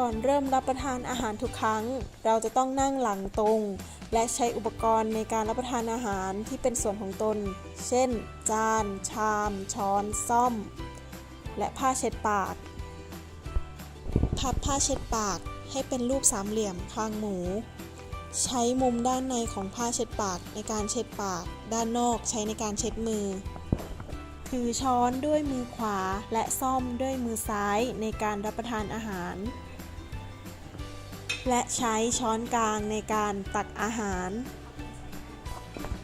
ก่อนเริ่มรับประทานอาหารทุกครั้ง เราจะต้องนั่งหลังตรง และใช้อุปกรณ์ในการรับประทานอาหารที่เป็นส่วนของตน เช่น จาน ชาม ช้อน ซ่อม และผ้าเช็ดปาก พับผ้าเช็ดปากให้เป็นรูปสามเหลี่ยมคางหมู ใช้มุมด้านในของผ้าเช็ดปากในการเช็ดปาก ด้านนอกใช้ในการเช็ดมือถือช้อนด้วยมือขวาและซ่อมด้วยมือซ้ายในการรับประทานอาหาร และใช้ช้อนกลางในการตักอาหาร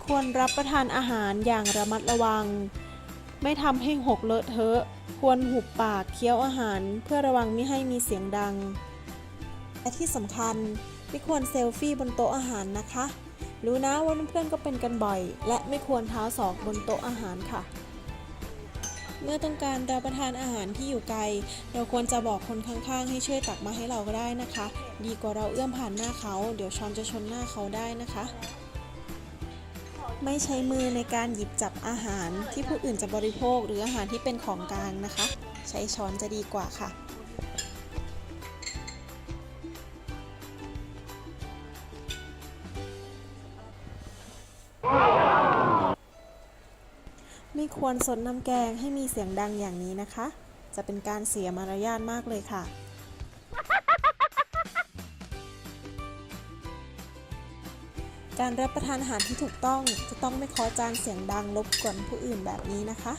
ควรรับประทานอาหารอย่างระมัดระวัง ไม่ทำให้หกเลอะเทอะ ควรหุบปากเคี้ยวอาหารเพื่อระวังไม่ให้มีเสียงดัง และที่สำคัญไม่ควรเซลฟี่บนโต๊ะอาหารนะคะ รู้นะว่าเพื่อนๆก็เป็นกันบ่อย และไม่ควรเท้าศอกบนโต๊ะอาหารค่ะ เมื่อต้องการรับประทานอาหารที่อยู่ไกล เราควรจะบอกคนข้างๆ ให้ช่วยตักมาให้เราก็ได้นะคะ ดีกว่าเราเอื้อมผ่านหน้าเขา เดี๋ยวช้อนจะชนหน้าเขาได้นะคะ ไม่ใช้มือในการหยิบจับอาหารที่ผู้อื่นจะบริโภค หรืออาหารที่เป็นของกลางนะคะ ใช้ช้อนจะดีกว่าค่ะ ควรสดน้ำแกงให้มีเสียงดังอย่างนี้นะคะ จะเป็นการเสียมารยาทมากเลยค่ะ การรับประทานอาหารที่ถูกต้องจะต้องไม่ขอจานเสียงดังรบกวนผู้อื่นแบบนี้นะคะ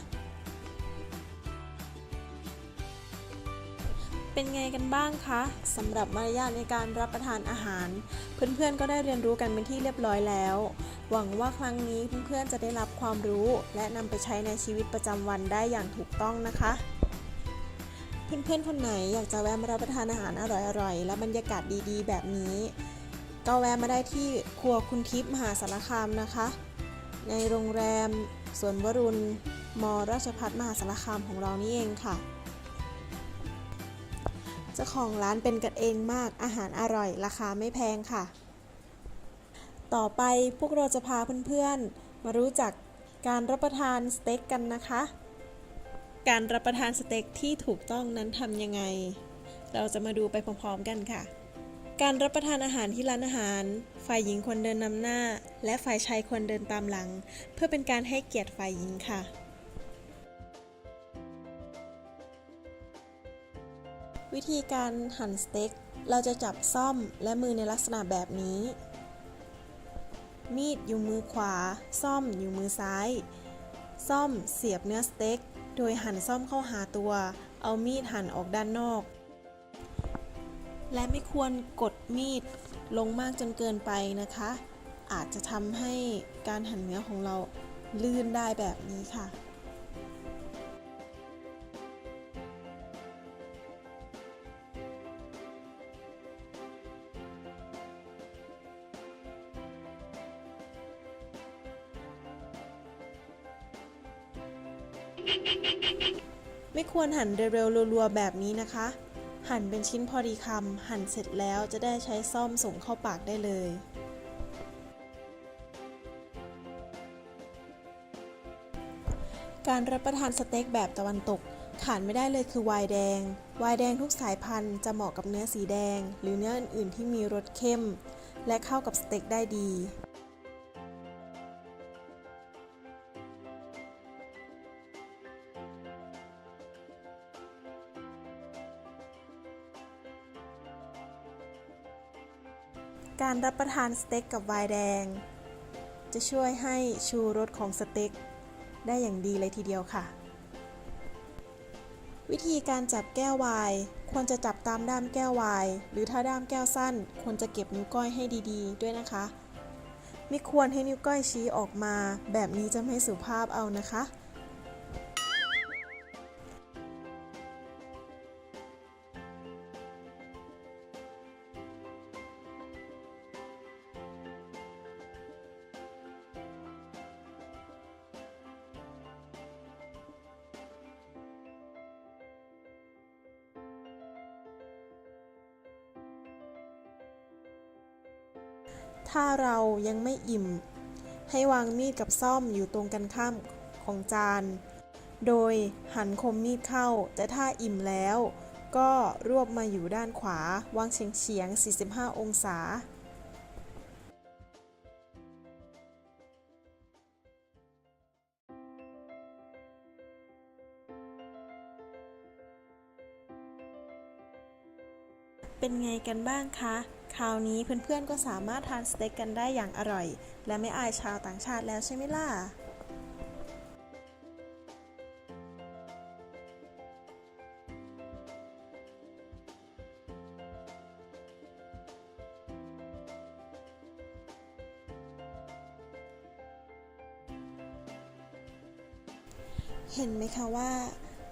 เป็นไงกันบ้างคะสำหรับมารยาทในการรับประทานอาหาร เพื่อนๆก็ได้เรียนรู้กันเป็นที่เรียบร้อยแล้ว หวังว่าครั้งนี้เพื่อนๆจะได้รับความรู้ และนำไปใช้ในชีวิตประจำวันได้อย่างถูกต้องนะคะ เพื่อนๆคนไหนอยากจะแวะมารับประทานอาหารอร่อยๆ และบรรยากาศดีๆ แบบนี้ ก็แวะมาได้ที่ครัวคุณทิพย์มหาสารคามนะคะ ในโรงแรมสวนวรุณม ราชพัฒมหาสารคามของเรานี่เองค่ะ จ้าของร้านเป็นกันเองมาก อาหารอร่อย ราคาไม่แพงค่ะ ต่อไปพวกเราจะพาเพื่อนๆ มารู้จักการรับประทานสเต็กกันนะคะ การรับประทานสเต็กที่ถูกต้องนั้นทำยังไง เราจะมาดูไปพร้อมๆกันค่ะ การรับประทานอาหารที่ร้านอาหาร ฝ่ายหญิงควรเดินนำหน้า และฝ่ายชายควรเดินตามหลัง เพื่อเป็นการให้เกียรติฝ่ายหญิงค่ะ วิธีการหั่นสเต็ก เราจะจับซ่อมและมือในลักษณะแบบนี้ มีดอยู่มือขวา ซ่อมอยู่มือซ้าย ซ่อมเสียบเนื้อสเต็ก โดยหั่นซ่อมเข้าหาตัว เอามีดหั่นออกด้านนอก และไม่ควรกดมีดลงมากจนเกินไปนะคะ อาจจะทำให้การหั่นเนื้อของเราลื่นได้แบบนี้ค่ะ ไม่ควรหั่นเร็วๆรัวๆแบบนี้นะคะ หั่นเป็นชิ้นพอดีคำหั่นเสร็จแล้วจะได้ใช้ซ่อมส่งเข้าปากได้เลยการรับประทานสเต็กแบบตะวันตกขาดไม่ได้เลยคือไวน์แดง ไวน์แดงทุกสายพันธุ์จะเหมาะกับเนื้อสีแดง หรือเนื้ออื่นๆที่มีรสเข้ม และเข้ากับสเต็กได้ดี การรับประทานสเต็กกับไวน์แดง จะช่วยให้ชูรสของสเต็กได้อย่างดีเลยทีเดียวค่ะ วิธีการจับแก้วไวน์ควรจะจับตามด้ามแก้วไวน์หรือถ้าด้ามแก้วสั้น ควรจะเก็บนิ้วก้อยให้ดีๆ ด้วยนะคะ ไม่ควรให้นิ้วก้อยชี้ออกมา แบบนี้จะไม่สุภาพเอานะคะ ถ้าเรายังไม่อิ่ม ให้วางมีดกับซ่อมอยู่ตรงกันข้ามของจาน โดยหันคมมีดเข้า แต่ถ้าอิ่มแล้ว ก็รวบมาอยู่ด้านขวา วางเฉียงเฉียงๆ45 องศาเป็นไงกันบ้างคะ คราวนี้เพื่อนๆก็สามารถทานสเต็กกันได้อย่างอร่อย และไม่อายชาวต่างชาติแล้วใช่ไหมล่ะเห็นไหมคะว่า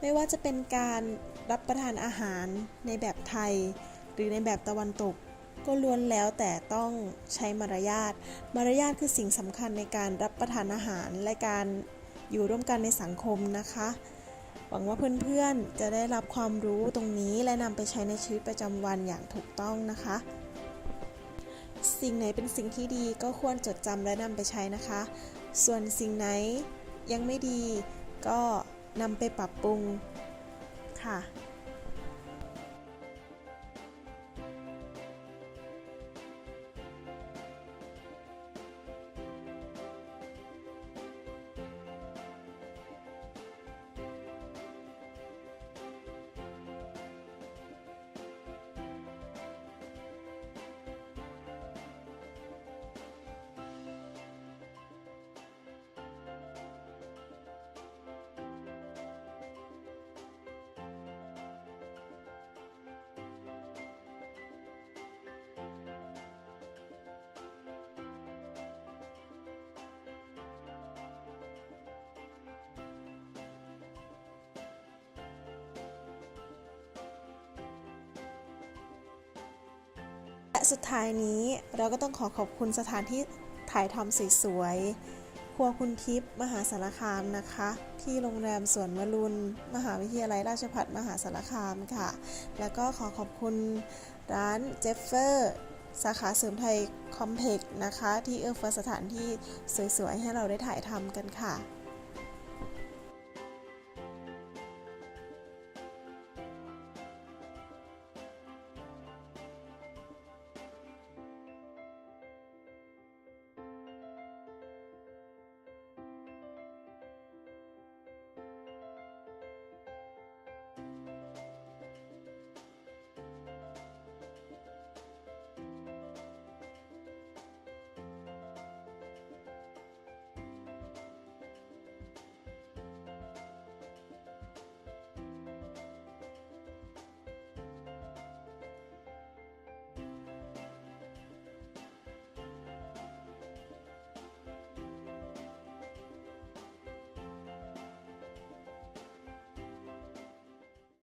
ไม่ว่าจะเป็นการรับประทานอาหารในแบบไทย หรือในแบบตะวันตก ก็ล้วนแล้วแต่ต้องใช้มารยาท มารยาทคือสิ่งสำคัญในการรับประทานอาหารและการอยู่ร่วมกันในสังคมนะคะ หวังว่าเพื่อนๆ จะได้รับความรู้ตรงนี้และนำไปใช้ในชีวิตประจำวันอย่างถูกต้องนะคะ สิ่งไหนเป็นสิ่งที่ดีก็ควรจดจำและนำไปใช้นะคะ ส่วนสิ่งไหนยังไม่ดีก็นำไปปรับปรุงค่ะและ สุดท้ายนี้เราก็ต้องขอขอบคุณสถานที่ถ่ายทำสวยๆ ครัวคุณทิพย์มหาสารคามนะคะ ที่โรงแรมสวนวรุณมหาวิทยาลัยราชภัฏมหาสารคามค่ะ แล้วก็ขอขอบคุณร้านเจฟเฟอร์สาขาเสริมไทยคอมเพล็กซ์นะคะ ที่เอื้อเฟื้อสถานที่สวยๆ ให้เราได้ถ่ายทำกันค่ะ